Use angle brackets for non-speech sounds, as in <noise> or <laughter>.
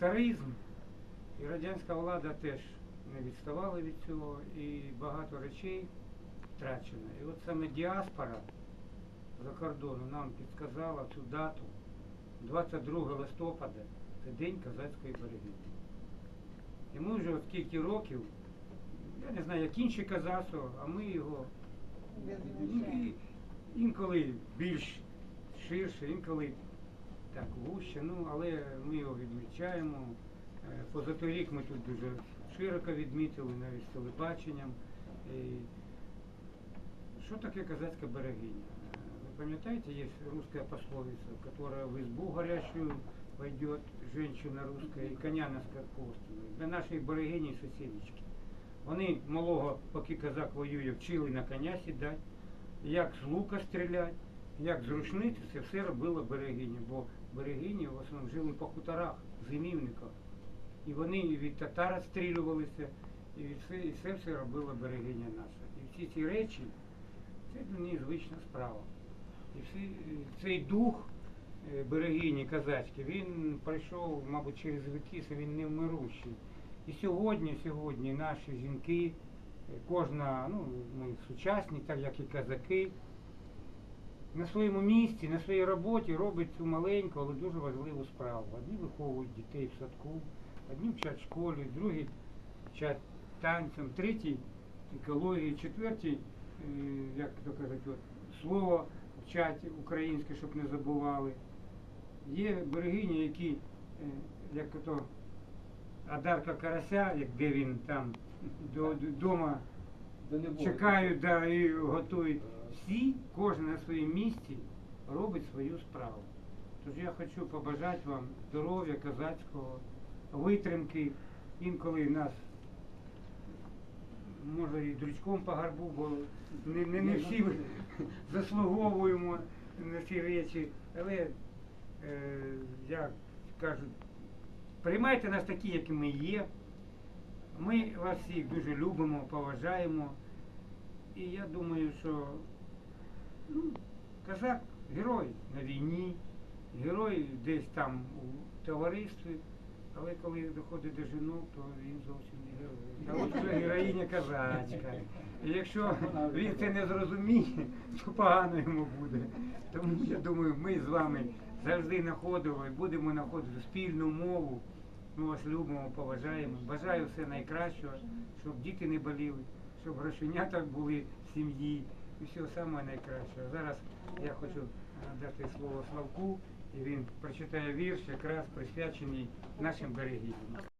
царизм і радянська влада теж не відставала від цього, і багато речей втрачено. І от саме діаспора за кордону нам підказала цю дату 22 листопада, це День козацької берегині. І ми вже от скільки років, я не знаю, як інші козацтво, а ми його ну, інколи більш ширше, інколи так вуще, ну але ми його відмічаємо. Е, Позаторік ми тут дуже широко відмітили, навіть з телебаченням. І Що таке козацька берегиня? Е, Ви пам'ятаєте, є русская пословица, которая в избу горящую войдет женщина русская и коня на остановить. Для нашої берегині сусідічки. Вони малого, поки козак воює, вчили на коня сідати, як з лука стріляти, як з це все робила берегиня, бо берегині в основному жили по хуторах, зимівниках. І вони і від татар відстрілювалися, і все, і все все робила берегиня наша. І всі ці речі, це для неї звична справа. І всі, цей дух е, берегині казацький, він пройшов, мабуть, через віки, це він невмирущий. І сьогодні, сьогодні наші жінки, е, кожна, ну, ми сучасні, так як і казаки, на своєму місці, на своїй роботі робить цю маленьку, але дуже важливу справу. Одні виховують дітей в садку, одні вчать в школі, другі вчать танцям, треті екології, четверті, е, як то кажуть, от, слово вчать українське, щоб не забували. Є берегині, які, е, як то Адарка Карася, як де він там до, до дома чекають да, і готують. Всі, кожен на своєму місці робить свою справу. Тож я хочу побажати вам здоров'я козацького, витримки. Інколи нас може і дрючком по гарбу, бо не, не, не всі ми <laughs> заслуговуємо на ці речі. Але е, як кажуть, приймайте нас такі, які ми є. Ми вас всіх дуже любимо, поважаємо. І я думаю, що ну, козак герой на війні, герой десь там у товаристві, але коли доходить до жінок, то він зовсім не герой. А от вже героїня козачка. І якщо він це не зрозуміє, то погано йому буде. Тому я думаю, ми з вами завжди знаходили і будемо знаходити спільну мову. Ми вас любимо, поважаємо. Бажаю все найкращого, щоб діти не боліли, щоб грошенята були в сім'ї всього самого найкращого. Зараз я хочу е, дати слово Славку, і він прочитає вірш, якраз присвячений нашим берегиням.